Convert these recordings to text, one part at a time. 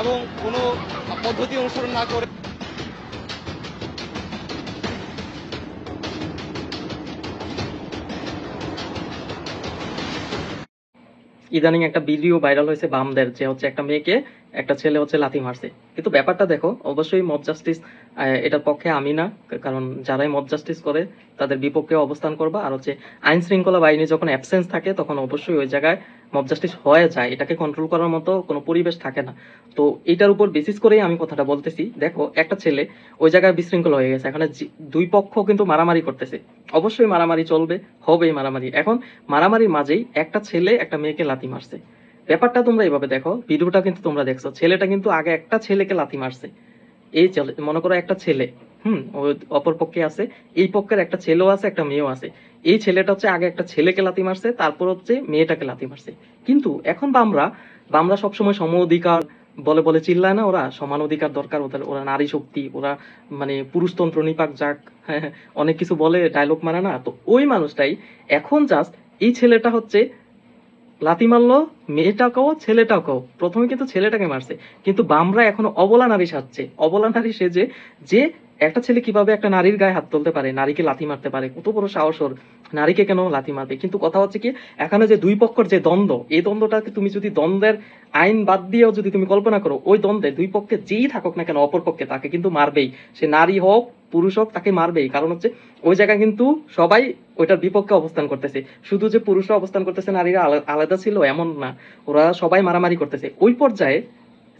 এবং কোনো পদ্ধতি অনুসরণ না করে ইদানিং একটা ভিডিও ভাইরাল হয়েছে বামদের, যে হচ্ছে একটা মেয়েকে একটা ছেলে হচ্ছে লাথি মারছে। কিন্তু ব্যাপারটা দেখো, অবশ্যই মব জাস্টিস এটার পক্ষে আমি না কারণ যারাই মব জাস্টিস করে, তাদের বিপক্ষে অবস্থান করবা। আর হচ্ছে আইন শৃঙ্খলা বাহিনী যখন অ্যাবসেন্স থাকে, তখন অবশ্যই ওই জায়গায় মব জাস্টিস হয়ে যায়। এটাকে কন্ট্রোল করার মতো কোনো পরিবেশ থাকে না। তো এটার উপর বেসিস করেই আমি কথাটা বলতেছি। দেখো, একটা ছেলে ওই জায়গায় বিশৃঙ্খল হয়ে গেছে। এখানে দুই পক্ষ কিন্তু মারামারি করতেছে। অবশ্যই মারামারি চলবে, হবেই মারামারি। এখন মারামারির মাঝেই একটা ছেলে একটা মেয়েকে লাথি মারছে। ব্যাপারটা তোমরা এইভাবে দেখো ভিডিওটা কিন্তু তোমরা দেখছ। ছেলেটা কিন্তু আগে একটা ছেলেকে লাথি মারছে। এই মনে করো একটা ছেলে হুম অপর পক্ষে আছে এই পক্ষের একটা ছেলেও আছে একটা মেয়েও আছে। এই ছেলেটা হচ্ছে আগে একটা ছেলেকে লাথি মারছে তারপর হচ্ছে মেয়েটাকে লাথি মারছে। কিন্তু এখন বামরা বামরা সবসময় সম অধিকার বলে বলে চিল্লায় না ওরা? সমান অধিকার দরকার ওদের ওরা নারী শক্তি ওরা মানে পুরুষতন্ত্র নিপাক যাক হ্যাঁ, অনেক কিছু বলে ডায়লগ মারে না। তো ওই মানুষটাই এখন জাস্ট এই ছেলেটা হচ্ছে লাথি মারলো, মেয়েটাকেও, ছেলেটাকেও। প্রথমে কিন্তু ছেলেটাকে মারছে, কিন্তু বামরা এখনও অবলা নারী সাজছে। অবলা নারী সেজে যে একটা ছেলে কীভাবে একটা নারীর গায়ে হাত তুলতে পারে, নারীকে লাথি মারতে পারে, কত বড় সাহস ওর, নারীকে কেন লাথি মারবে? কিন্তু কথা হচ্ছে কি, এখানে যে দুই পক্ষের যে দ্বন্দ্ব, এই দ্বন্দ্বটাকে তুমি যদি দ্বন্দ্বের আইন বাদ দিয়েও যদি তুমি কল্পনা করো, ওই দ্বন্দ্বে দুই পক্ষে যেই থাকুক না কেন, অপর পক্ষে তাকে কিন্তু মারবেই। সে নারী হোক পুরুষ হোক, তাকে মারবেই। কারণ হচ্ছে, ওই জায়গায় কিন্তু সবাই ওইটার বিপক্ষে অবস্থান করতেছে। শুধু যে পুরুষরা অবস্থান করতেছে, নারীরা আলাদা ছিল, এমন না। ওরা সবাই মারামারি করতেছে। ওই পর্যায়ে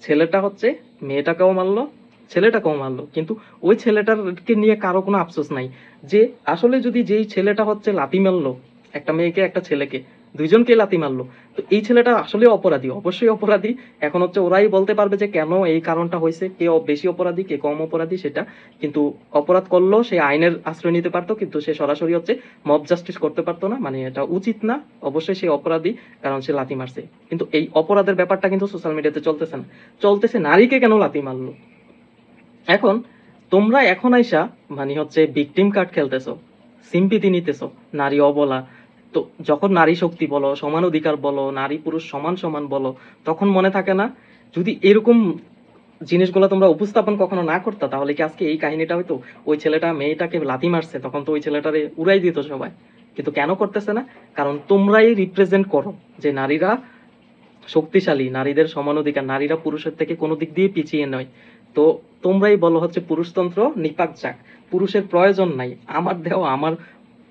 ছেলেটা হচ্ছে, মেয়েটাকেও মারলো, ছেলেটাকেও মারলো। কিন্তু ওই ছেলেটারকে নিয়ে কারও কোনো আফসোস নাই। যে আসলে যদি যেই ছেলেটা হচ্ছে লাথি মারলো, একটা মেয়েকে, একটা ছেলেকে দুইজনকে লাথি মারলো। তো এই ছেলেটা আসলে অপরাধী, অবশ্যই অপরাধী। এখন হচ্ছে ওরাই বলতে পারবে যে কেন এই কারণটা হয়েছে, কে বেশি অপরাধী, কে কম অপরাধী সেটা। কিন্তু অপরাধ করল, সে আইনের আশ্রয় নিতে পারতো, কিন্তু সে সরাসরি হচ্ছে মব জাস্টিস করতে পারতো না। মানে এটা উচিত না, অবশ্যই সে অপরাধী, কারণ সে লাথি মারছে। কিন্তু এই অপরাধের ব্যাপারটা কিন্তু সোশ্যাল মিডিয়াতে চলতেছে না। চলতেছে নারীকে কেন লাথি মারলো? এখন তোমরা এখন আইসা মানে হচ্ছে ভিকটিম কার্ড খেলতেছো সিম্পিতি নিতেছো, নারী অবলা তো যখন নারী শক্তি বলো, সমান অধিকার বলো, নারী পুরুষ সমান সমান বলো, তখন মনে থাকে না, যদি এরকম জিনিসগুলো তোমরা উপস্থাপন কখনো না করতা, তাহলে কি আজকে এই কাহিনীটা হয়তো ওই ছেলেটা, মেয়েটাকে লাথি মারছে, তখন তো ওই ছেলেটারে উড়াই দিত সবাই। কিন্তু কেন করতেছে না? কারণ তোমরাই রিপ্রেজেন্ট করো যে নারীরা শক্তিশালী, নারীদের সমান অধিকার, নারীরা পুরুষের থেকে কোনো দিক দিয়ে পিছিয়ে নয়। তো তোমরাই বলো হচ্ছে পুরুষতন্ত্র নিপাক যাক। পুরুষের প্রয়োজন নাই, আমার দেহ আমার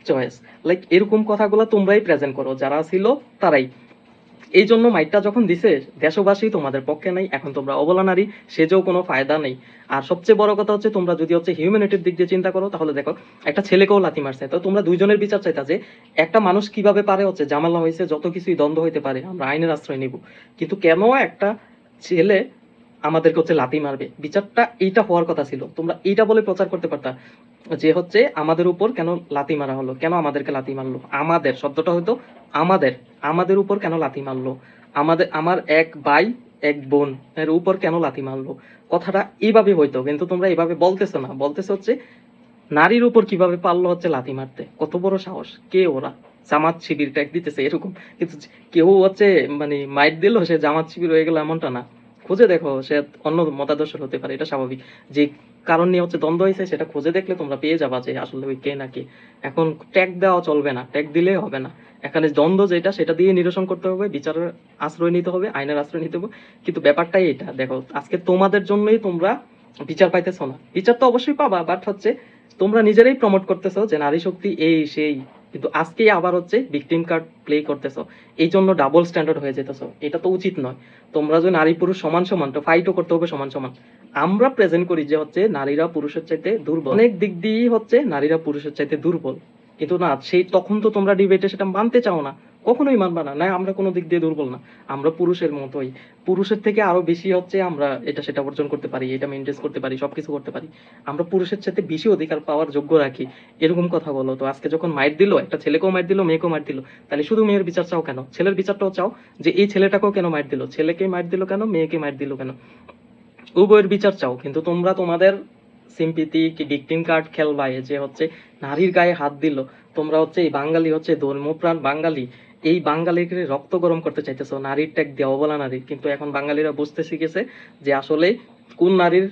চয়েস লাইক এরকম কথাগুলো তোমরাই প্রেজেন্ট করো, যারা ছিল তারাই। এই জন্য মাইকটা যখন দিছে, দেশবাসী তোমাদের পক্ষে নাই, এখন তোমরা অবলা নারী, সেজেও কোনো ফায়দা নেই। আর সবচেয়ে বড় কথা হচ্ছে, তোমরা যদি হচ্ছে হিউম্যানিটির দিক দিয়ে চিন্তা করো, তাহলে দেখো, একটা ছেলেকেও লাথি মারছে। তো তোমরা দুইজনের বিচার চাইতা যে, একটা মানুষ কীভাবে পারে হচ্ছে জামালা হয়েছে, যত কিছুই দ্বন্দ্ব হইতে পারে, আমরা আইনের আশ্রয় নিব। কিন্তু কেন একটা ছেলে আমাদেরকে হচ্ছে লাথি মারবে? বিচারটা এইটা হওয়ার কথা ছিল। তোমরা এইটা বলে প্রচার করতে পারতা। যে হচ্ছে আমাদের উপর কেন লাথি মারা হলো? কেন আমাদেরকে লাথি মারলো? আমাদের, শব্দটা হয়তো আমাদের। আমাদের উপর কেন লাথি মারলো? আমাদের, আমার এক ভাই, এক বোন এর উপর কেন লাথি মারলো? কথাটা এইভাবে হইতো কিন্তু তোমরা এইভাবে বলতেছো না। বলতেছো হচ্ছে, নারীর উপর কীভাবে পারল হচ্ছে লাথি মারতে? কত বড় সাহস। কে ওরা? জামাত শিবির ট্যাগ দিতেছে এরকম। কিন্তু কেউ হচ্ছে মানে মাইট দিল, সে জামাত শিবির হয়ে গেল এমনটা না। খুঁজে দেখো, সে অন্য মতাদর্শের হতে পারে, এটা স্বাভাবিক। যে কারণ নিয়ে হচ্ছে দ্বন্দ্ব হয়েছে, সেটা খুঁজে দেখলে তোমরা পেয়ে যাবা যে আসলে ওই কে না কে এখন ট্যাগ দেওয়া চলবে না ট্যাগ দিলেই হবে না। এখানে দ্বন্দ্ব যেটা, সেটা দিয়ে নিরসন করতে হবে, বিচারের আশ্রয় নিতে হবে, আইনের আশ্রয় নিতে হবে। কিন্তু ব্যাপারটাই এটা, দেখো, আজকে তোমাদের জন্যই তোমরা বিচার পাইতেছ না। বিচার তো অবশ্যই পাবা বাট হচ্ছে তোমরা নিজেরাই প্রমোট করতেছো যে নারী শক্তি এই, সেই। কিন্তু আজকেই আবার হচ্ছে ভিকটিম কার্ড প্লে করতেছো। এই জন্য ডাবল স্ট্যান্ডার্ড হয়ে যেতেছো। এটা তো উচিত নয়। তোমরা যে নারী পুরুষ সমান সমান, তো ফাইটও করতে হবে সমান সমান। আমরা প্রেজেন্ট করি যে হচ্ছে নারীরা পুরুষের চাইতে দুর্বল। অনেক দিক দিয়েই হচ্ছে নারীরা পুরুষের চাইতে দুর্বল। কিন্তু না, সেই তখন তো তোমরা ডিবেটে সেটা মানতে চাও না। কখনোই মানবা না। না, আমরা কোনো দিক দিয়ে দুর্বল না। আমরা পুরুষের মতোই। পুরুষের থেকে আরও বেশি হচ্ছে আমরা এটা সেটা অর্জন করতে পারি, এটা মেনটেন করতে পারি, সবকিছু করতে পারি। আমরা পুরুষের চাইতে বেশি অধিকার পাওয়ার যোগ্য রাখি। এরকম কথা বলো। তো আজকে যখন মাইট দিল, একটা ছেলেকেও মাইট দিল, মেয়েকেও মাইট দিল, তাহলে শুধু মেয়ের বিচার চাও কেন? ছেলের বিচারটাও চাও যে এই ছেলেটাকেও কেন মাইট দিল? ছেলেকে মাইট দিল কেন? মেয়েকে মাইট দিল কেন? উভয়ের বিচার চাও, কিন্তু তোমরা তোমাদের সিম্পিতি কি ভিকটিম কার্ড খেলবায় যে হচ্ছে নারীর গায়ে হাত দিল। তোমরা হচ্ছে এই বাঙালি হচ্ছে ধর্মপ্রাণ বাঙালি। এই বাঙালিকে রক্ত গরম করতে চাইতেছো, নারীর ট্যাগ দিয়ে অবলা নারী। কিন্তু এখন বাঙালিরা বুঝতে শিখেছে যে আসলে কোন নারীর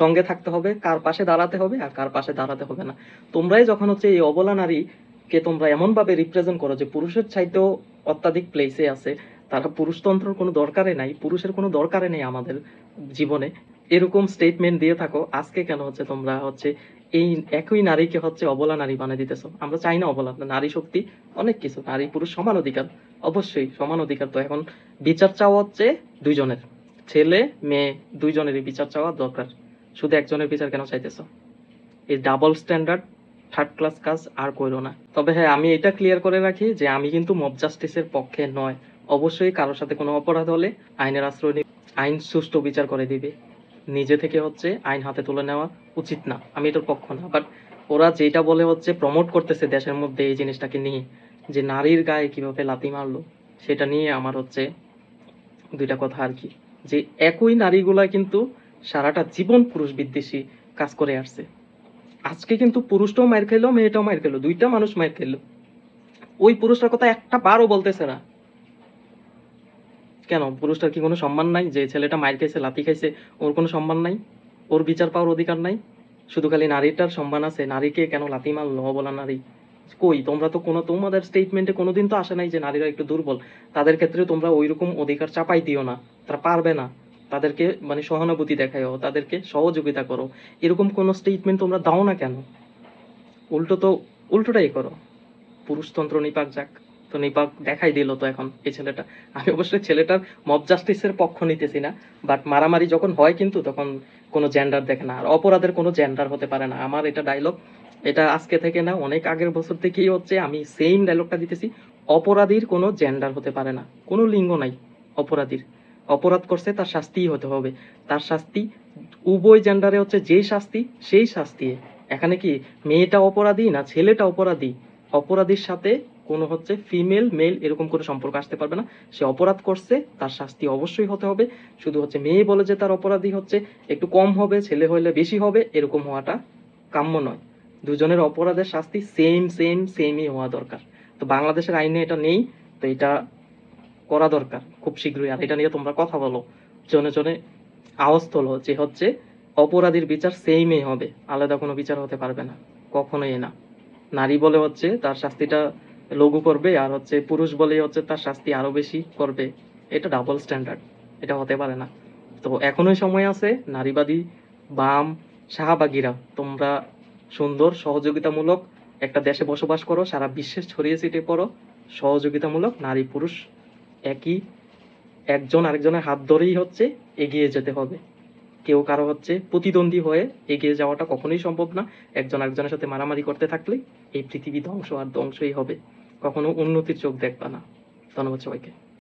সঙ্গে থাকতে হবে, কার পাশে দাঁড়াতে হবে আর কার পাশে দাঁড়াতে হবে না। তোমরাই যখন হচ্ছে এই অবলা নারীকে তোমরা এমন ভাবে রিপ্রেজেন্ট করো যে পুরুষের চাইতেও অত্যাধিক প্লেসে আছে তারা পুরুষতন্ত্রের কোনো দরকারে নাই, পুরুষের কোনো দরকারে নেই আমাদের জীবনে। এরকম স্টেটমেন্ট দিয়ে থাকো, আজকে কেন হচ্ছে তোমরা হচ্ছে এই একই নারীকে হচ্ছে অবলা নারী বানিয়ে দিতেছো। আমরা চাই না অবলা নারী শক্তি অনেক কিছু, নারী পুরুষ সমান অধিকার, অবশ্যই সমান অধিকার তো। এখন বিচার চাওয়া হচ্ছে দুইজনের, ছেলে, মেয়ে, দুইজনেরই বিচার চাওয়া দরকার। শুধু একজনের বিচার কেন চাইতেছো? এই ডাবল স্ট্যান্ডার্ড থার্ড ক্লাস কাজ আর করো না। তবে হ্যাঁ আমি এটা ক্লিয়ার করে রাখি যে আমি কিন্তু মব জাস্টিসের পক্ষে নয়। অবশ্যই কারোর সাথে কোনো অপরাধ হলে আইনের আশ্রয় আইন সুষ্ঠু বিচার করে দিবে। নিজে থেকে হচ্ছে আইন হাতে তুলে নেওয়া উচিত না। আমি এটার পক্ষ না বাট ওরা যেটা বলে হচ্ছে প্রমোট করতেছে দেশের মধ্যে এই জিনিসটাকে নিয়ে, যে নারীর গায়ে কীভাবে লাথি মারলো, সেটা নিয়ে আমার হচ্ছে দুইটা কথা আর কি। যে একই নারীগুলা কিন্তু সারাটা জীবন পুরুষ বিদ্বেষী কাজ করে আসছে। আজকে কিন্তু পুরুষটাও মার খেলো মেয়েটাও মার খেলো দুইটা মানুষ মার খেলো ওই পুরুষটার কথা একটা বারও বলতেছে না। কেন? পুরুষটার কি কোনো সম্মান নাই? যে ছেলেটা মায়ের খাইছে, লাথি খাইছে, ওর কোনো সম্মান নাই? ওর বিচার পাওয়ার অধিকার নাই? শুধু খালি নারীটার সম্মান আছে। নারীকে কেন লাথি মারলো বলা নারী? কই, তোমরা তো কোনো, তোমাদের স্টেটমেন্টে কোনোদিন তো আসে নাই যে নারীরা একটু দুর্বল। তাদের ক্ষেত্রে তোমরা ওইরকম অধিকার চাপাই দিও না। তারা পারবে না। তাদেরকে মানে সহানুভূতি দেখাও তাদেরকে সহযোগিতা করো। এরকম কোনো স্টেটমেন্ট তোমরা দাও না কেন? উল্টো তো, উল্টোটাই করো। পুরুষতন্ত্র নিপাক যাক। তো নিপাক দেখাই দিল তো এখন এই ছেলেটা। আমি অবশ্যই ছেলেটার মব জাস্টিসের পক্ষ নিতেছি না বাট মারামারি যখন হয় কিন্তু তখন কোনো জেন্ডার দেখে না। আর অপরাধের কোনো জেন্ডার হতে পারে না। আমার এটা ডায়লগ এটা আজকে থেকে না অনেক আগের বছর থেকেই হচ্ছে আমি সেম ডায়লগটা দিতেছি। অপরাধীর কোনো জেন্ডার হতে পারে না। কোনো লিঙ্গ নাই অপরাধীর। অপরাধ করছে, তার শাস্তিই হতে হবে। তার শাস্তি উভয় জেন্ডারে হচ্ছে যেই শাস্তি, সেই শাস্তি এখানে কি মেয়েটা অপরাধী না ছেলেটা অপরাধী? অপরাধীর সাথে কোনো হচ্ছে ফিমেল মেল এরকম কোনো সম্পর্ক আসতে পারবে না। সে অপরাধ করছে, তার শাস্তি অবশ্যই হতে হবে। শুধু হচ্ছে মেয়ে বলে যে তার অপরাধী হচ্ছে, একটু কম হবে, ছেলে হলে বেশি হবে, এরকম হওয়াটা কাম্য নয়। দুজনের অপরাধের শাস্তি সেম সেম সেমই হওয়া দরকার। তো বাংলাদেশের আইনে এটা নেই, তো এটা করা দরকার খুব শীঘ্রই। আর এটা নিয়ে তোমরা কথা বলো। জনে জনে আওয়াজ তোলো যে হচ্ছে অপরাধীর বিচার সেমই হবে। আলাদা কোনো বিচার হতে পারবে না। কখনোই না। নারী বলে হচ্ছে তার শাস্তিটা লঘু করবে আর হচ্ছে পুরুষ বলে হচ্ছে তার শাস্তি আরও বেশি করবে। এটা ডাবল স্ট্যান্ডার্ড এটা হতে পারে না। তো এখনোই সময় আছে নারীবাদী বাম শাহবাগীরা, তোমরা সুন্দর, সহযোগিতামূলক একটা দেশে বসবাস করো, সারা বিশ্বে ছড়িয়ে ছিটিয়ে পড়ো, সহযোগিতামূলক নারী পুরুষ একই, একজন আরেকজনের হাত ধরেই হচ্ছে এগিয়ে যেতে হবে। কেউ কারও হচ্ছে প্রতিদ্বন্দ্বী হয়ে এগিয়ে যাওয়াটা কখনোই সম্ভব না। একজন আরেকজনের সাথে মারামারি করতে থাকলে এই পৃথিবী ধ্বংস আর ধ্বংসই হবে। কখনো উন্নতির চোখ দেখবা না। ধন্যবাদ সবাইকে।